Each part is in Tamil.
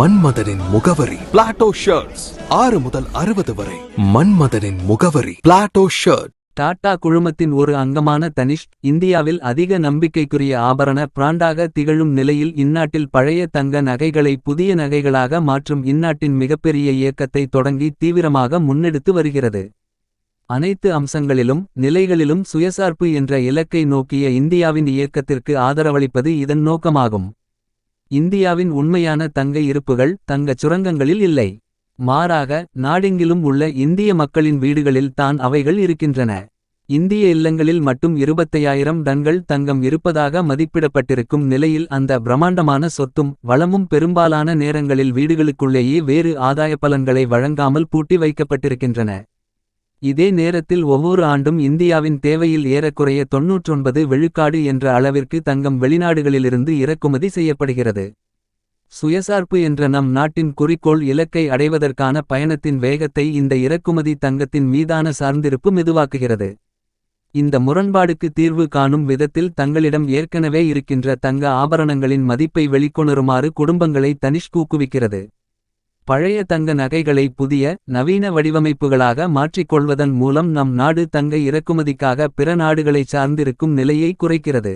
மன்மதனின் முகவரி. பிளாட்டோ ஷர்ட்ஸ் ஆறு முதல் அறுபது வரை. மன்மதனின் முகவரி. பிளாட்டோ ஷர்ட் டாடா குழுமத்தின் ஒரு அங்கமான தனிஷ்க் இந்தியாவில் அதிக நம்பிக்கைக்குரிய ஆபரண பிராண்டாக திகழும் நிலையில் இந்நாட்டில் பழைய தங்க நகைகளை புதிய நகைகளாக மாற்றும் இந்நாட்டின் மிகப்பெரிய இயக்கத்தை தொடங்கி தீவிரமாக முன்னெடுத்து வருகிறது. அனைத்து அம்சங்களிலும் நிலைகளிலும் சுயசார்பு என்ற இலக்கை நோக்கிய இந்தியாவின் இயக்கத்திற்கு ஆதரவளிப்பது இதன் நோக்கமாகும். இந்தியாவின் உண்மையான தங்க இருப்புகள் தங்கச் சுரங்கங்களில் இல்லை. மாறாக நாடெங்கிலும் உள்ள இந்திய மக்களின் வீடுகளில் தான் அவைகள் இருக்கின்றன. இந்திய இல்லங்களில் மட்டும் இருபத்தையாயிரம் டன்கள் தங்கம் இருப்பதாக மதிப்பிடப்பட்டிருக்கும் நிலையில் அந்த பிரம்மாண்டமான சொத்தும் வளமும் பெரும்பாலான நேரங்களில் வீடுகளுக்குள்ளேயே வேறு ஆதாய பலன்களை வழங்காமல் பூட்டி வைக்கப்பட்டிருக்கின்றன. இதே நேரத்தில் ஒவ்வொரு ஆண்டும் இந்தியாவின் தேவையில் ஏறக்குறைய தொன்னூற்றொன்பது விழுக்காடு என்ற அளவிற்கு தங்கம் வெளிநாடுகளிலிருந்து இறக்குமதி செய்யப்படுகிறது. சுயசார்பு என்ற நம் நாட்டின் குறிக்கோள் இலக்கை அடைவதற்கான பயணத்தின் வேகத்தை இந்த இறக்குமதி தங்கத்தின் மீதான சார்ந்திருப்பு மெதுவாக்குகிறது. இந்த முரண்பாடுக்கு தீர்வு காணும் விதத்தில் தங்களிடம் ஏற்கனவே இருக்கின்ற தங்க ஆபரணங்களின் மதிப்பை வெளிக்கொணருமாறு குடும்பங்களை தனிஷ்கூக்குவிக்கிறது. பழைய தங்க நகைகளை புதிய நவீன வடிவமைப்புகளாக மாற்றிக்கொள்வதன் மூலம் நம் நாடு தங்க இறக்குமதிக்காக பிற நாடுகளைச் சார்ந்திருக்கும் நிலையை குறைக்கிறது.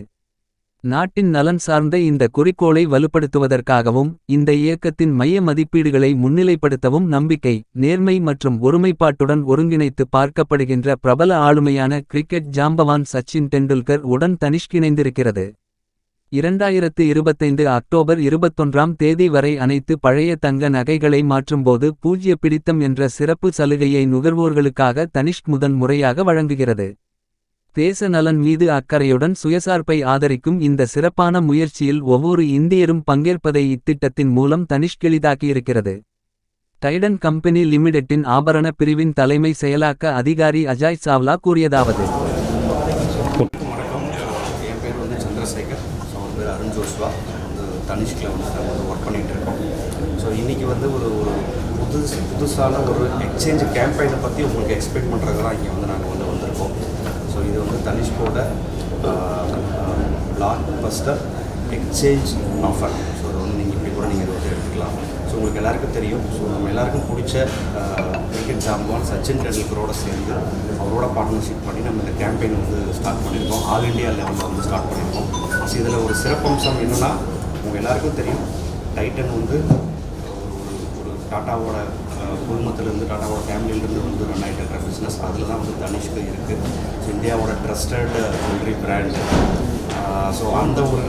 நாட்டின் நலன் சார்ந்த இந்த குறிக்கோளை வலுப்படுத்துவதற்காகவும் இந்த இயக்கத்தின் மைய மதிப்பீடுகளை முன்னிலைப்படுத்தவும் நம்பிக்கை நேர்மை மற்றும் ஒருமைப்பாட்டுடன் ஒருங்கிணைத்து பார்க்கப்படுகின்ற பிரபல ஆளுமையான கிரிக்கெட் ஜாம்பவான் சச்சின் டெண்டுல்கர் உடன் தனிஷ்கிணைந்திருக்கிறது. இரண்டாயிரத்து இருபத்தைந்து அக்டோபர் இருபத்தொன்றாம் தேதி வரை அனைத்து பழைய தங்க நகைகளை மாற்றும்போது பூஜ்ய பிடித்தம் என்ற சிறப்பு சலுகையை நுகர்வோர்களுக்காக தனிஷ்க் முதன் முறையாக வழங்குகிறது. தேச நலன் மீது அக்கறையுடன் சுயசார்பை ஆதரிக்கும் இந்த சிறப்பான முயற்சியில் ஒவ்வொரு இந்தியரும் பங்கேற்பதை இத்திட்டத்தின் மூலம் தனிஷ்க் எளிதாக்கியிருக்கிறது. டைடன் கம்பெனி லிமிடெட்டின் ஆபரண பிரிவின் தலைமை செயலாக்க அதிகாரி அஜாய் சாவ்லா கூறியதாவது வணக்கம் என் பேர் வந்து சந்திரசேகர் ஸோ அவர் பேர் அருண் ஜோஷ்வா வந்து தனிஷ்கில் வந்து நாங்கள் வந்து ஒர்க் பண்ணிகிட்டு இருக்கோம் ஸோ இன்றைக்கி வந்து ஒரு ஒரு புதுசு புதுசான ஒரு எக்ஸ்சேஞ்ச் கேம்பெயினை பற்றி உங்களுக்கு எக்ஸ்பிளைன் பண்ணுறது தான் இங்கே வந்து நாங்கள் வந்து வந்திருக்கோம். ஸோ இது வந்து தனிஷ்கோட blockbuster exchange offer so அதை வந்து நீங்கள் இப்படி கூட நீங்கள் இதை வந்து எடுத்துக்கலாம். ஸோ உங்களுக்கு எல்லாருக்கும் தெரியும். ஸோ நம்ம எல்லாருக்கும் பிடிச்ச கிரிக்கெட் ஜாம்பான் சச்சின் டெண்டுல்கரோட சேர்ந்து அவரோட பார்ட்னர்ஷிப் பண்ணி நம்ம இந்த கேம்பெயின் வந்து ஸ்டார்ட் பண்ணியிருக்கோம். ஆல் இண்டியா லெவலில் வந்து ஸ்டார்ட் பண்ணியிருக்கோம். ஸோ இதில் ஒரு சிறப்பம்சம் என்னென்னா உங்கள் எல்லாருக்கும் தெரியும். டைட்டன் வந்து ஒரு ஒரு டாட்டாவோட குழுமத்திலேருந்து டாட்டாவோட ஃபேமிலியிலேருந்து வந்து ரன் ஆகிட்டு இருக்கிற பிஸ்னஸ் அதில் தான் வந்து தனிஷ்க்கு இருக்குது ஸோ இந்தியாவோட ட்ரஸ்டட் ஜுவல்லரி பிராண்டு ஸோ அந்த ஒரு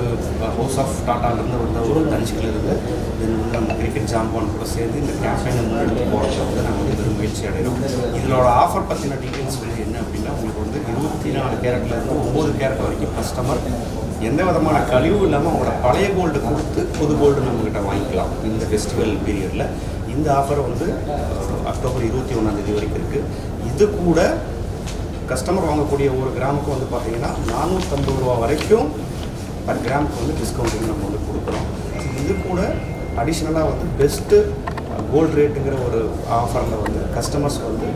ஹவுஸ் ஆஃப் டாட்டாலேருந்து வந்த ஒரு தனிஷ்கில் இருந்து தென் வந்து நம்ம கிரிக்கெட் ஜாம்பான் கூட சேர்ந்து இந்த கேம்பெயின் முன்னெடுத்து போகிறத வந்து நாங்கள் வந்து மகிழ்ச்சி முயற்சி அடைகிறோம். இதோட ஆஃபர் பற்றின டீட்டெயில்ஸ் என்ன அப்படின்னா உங்களுக்கு வந்து இருபத்தி நாலு கேரட்லேருந்து ஒம்பது கேரட் வரைக்கும் கஸ்டமர் எந்த விதமான கழிவு இல்லாமல் அவங்களோட பழைய கோல்டு கொடுத்து புது கோல்டு நம்மக்கிட்ட வாங்கிக்கலாம். இந்த ஃபெஸ்டிவல் பீரியடில் இந்த ஆஃபர் வந்து அக்டோபர் இருபத்தி ஒன்றாந்தேதி வரைக்கும் இருக்குது இது கூட கஸ்டமர் வாங்கக்கூடிய ஒரு கிராமுக்கு வந்து பார்த்தீங்கன்னா நானூற்றம்பது ரூபா வரைக்கும் பர் கிராமுக்கு வந்து டிஸ்கவுண்ட் நம்ம வந்து கொடுக்குறோம். இது கூட அடிஷ்னலாக வந்து பெஸ்ட்டு கோல்டு ரேட்டுங்கிற ஒரு ஆஃபரில் வந்து கஸ்டமர்ஸ்க்கு வந்து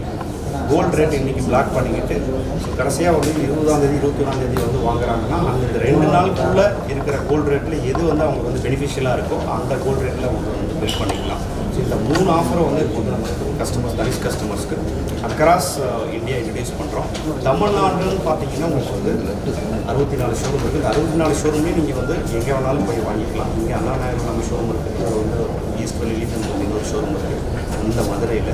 கோல்டு ரேட் இன்றைக்கி பிளாக் பண்ணிக்கிட்டு ஸோ கடைசியாக வந்து இருபதாந்தேதி இருபத்தி ஒன்றாந்தேதி வந்து வாங்குறாங்கன்னா அந்த ரெண்டு நாளுக்குள்ளே இருக்கிற கோல்டு ரேட்டில் எது வந்து அவங்களுக்கு வந்து பெனிஃபிஷியலாக இருக்கோ அந்த கோல்டு ரேட்டில் அவங்க வந்து பில் பண்ணிக்கலாம். ஸோ இந்த மூணு ஆஃபரும் வந்து இப்போ வந்து நம்ம கஸ்டமர்ஸ் தனிஷ் கஸ்டமர்ஸ்க்கு அக்ராஸ் இந்தியா இன்ட்ரடியூஸ் பண்ணுறோம் தமிழ்நாடுன்னு பார்த்தீங்கன்னா உங்களுக்கு வந்து அறுபத்தி நாலு ஷோரூம் இருக்குது அறுபத்தி நாலு ஷோரூமே நீங்கள் வந்து எங்கே வேணாலும் போய் வாங்கிக்கலாம். இங்கே அண்ணா நகர் நம்ம ஷோரூம் இருக்குது அது வந்து ஈஸ்ட் வெளியிலேயும் நமக்கு இன்னொரு ஷோரூம் இருக்குது இந்த மதுரையில்.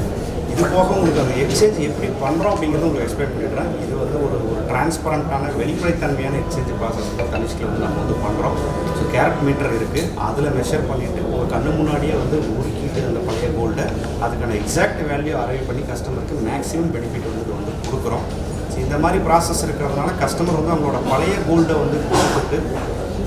இது போக உங்களுக்கு அந்த எக்ஸ்சேஞ்ச் எப்படி பண்ணுறோம் அப்படிங்கிறத உங்களுக்கு எக்ஸ்பிளைன் பண்ணிடுறேன். இது வந்து ஒரு ஒரு டிரான்ஸ்பரண்ட்டான வெளிப்படைத்தன்மையான எக்ஸ்சேஞ்ச் ப்ராசஸ் தான் தனிஷ்கில் வந்து நம்ம வந்து பண்ணுறோம் ஸோ கேரட் மீட்டர் இருக்குது அதில் மெஷர் பண்ணிவிட்டு உங்கள் கண்ணு முன்னாடியே வந்து உருக்கிட்டு அந்த பழைய கோல்டை அதுக்கான எக்ஸாக்ட் வேல்யூ அரைவ் பண்ணி கஸ்டமருக்கு மேக்ஸிமம் பெனிஃபிட் வந்து இது வந்து கொடுக்குறோம். ஸோ இந்த மாதிரி ப்ராசஸ் இருக்கிறதுனால கஸ்டமர் வந்து அவங்களோட பழைய கோல்டை வந்து கொடுத்துட்டு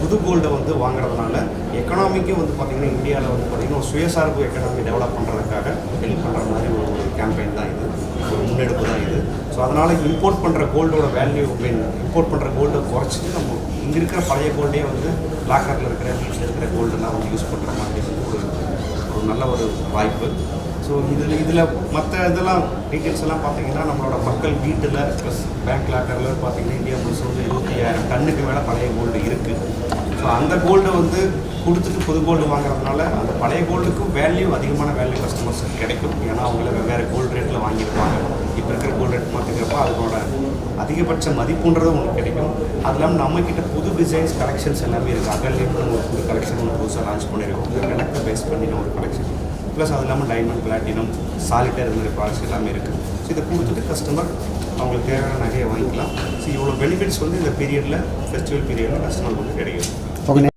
புது கோல்டை வந்து வாங்குறதுனால எக்கனாமிக்கும் வந்து பார்த்திங்கன்னா இந்தியாவில் வந்து பார்த்திங்கன்னா ஒரு சுயசார்பு எக்கனாமி டெவலப் பண்ணுறதுக்காக ஹெல்ப் பண்ணுற மாதிரி ஒரு கேம்பெயின் தான் இது. ஒரு முன்னெடுப்பு தான் இது. ஸோ அதனால் இம்போர்ட் பண்ணுற கோல்டோட வேல்யூ மீன் இம்போர்ட் பண்ணுற கோல்டை குறைச்சிட்டு நம்ம இங்கே இருக்கிற பழைய கோல்டே வந்து லாக்கரில் இருக்கிற வீட்டில் இருக்கிற கோல்டெல்லாம் வந்து யூஸ் பண்ணுற மாதிரி வந்து ஒரு ஒரு நல்ல ஒரு வாய்ப்பு. ஸோ இதில் இதில் மற்ற இதெல்லாம் டீட்டெயில்ஸ் எல்லாம் பார்த்தீங்கன்னா நம்மளோட மக்கள் வீட்டில் ப்ளஸ் பேங்க் லாக்கரில் பார்த்தீங்கன்னா இந்தியா முழுசும் வந்து இருபத்தி ஐயாயிரம் டன்னுக்கு மேலே பழைய கோல்டு இருக்குது ஸோ அந்த கோல்டை வந்து கொடுத்துட்டு புது கோல்டு வாங்குறதுனால அந்த பழைய கோல்டுக்கும் வேல்யூ அதிகமான வேல்யூ கஸ்டமர்ஸுக்கு கிடைக்கும். ஏன்னா அவங்கள வெவ்வேறு கோல்டு ரேட்டில் வாங்கியிருப்பாங்க. இப்போ இருக்கிற கோல்டு ரேட் மாற்றிக்கிறப்ப அதனோட அதிகபட்ச மதிப்புன்றது உங்களுக்கு கிடைக்கும். அது இல்லாமல் நம்மக்கிட்ட புது டிசைன்ஸ் கலெக்ஷன்ஸ் எல்லாமே இருக்குது அகல்லேயே நம்ம ஒரு புது கலெக்ஷன் ஒன்று புதுசாக லான்ச் பண்ணியிருக்கோம் இந்த விளக்கை பேஸ் பண்ணின ஒரு கலெக்ஷன் ப்ளஸ் அது இல்லாமல் டைமண்ட் பிளாட்டினம் சாலிட்டர் இந்த மாதிரி ப்ராடக்ட்ஸ் எல்லாமே இருக்குது ஸோ இதை கொடுத்துட்டு கஸ்டமர் அவங்களுக்கு தேவையான நகையை வாங்கிக்கலாம் ஸோ இவ்வளோ பெனிஃபிட்ஸ் வந்து இந்த பீரியடில் ஃபெஸ்டிவல் பீரியடில் கஸ்டமருக்கு வந்து கிடைக்கும்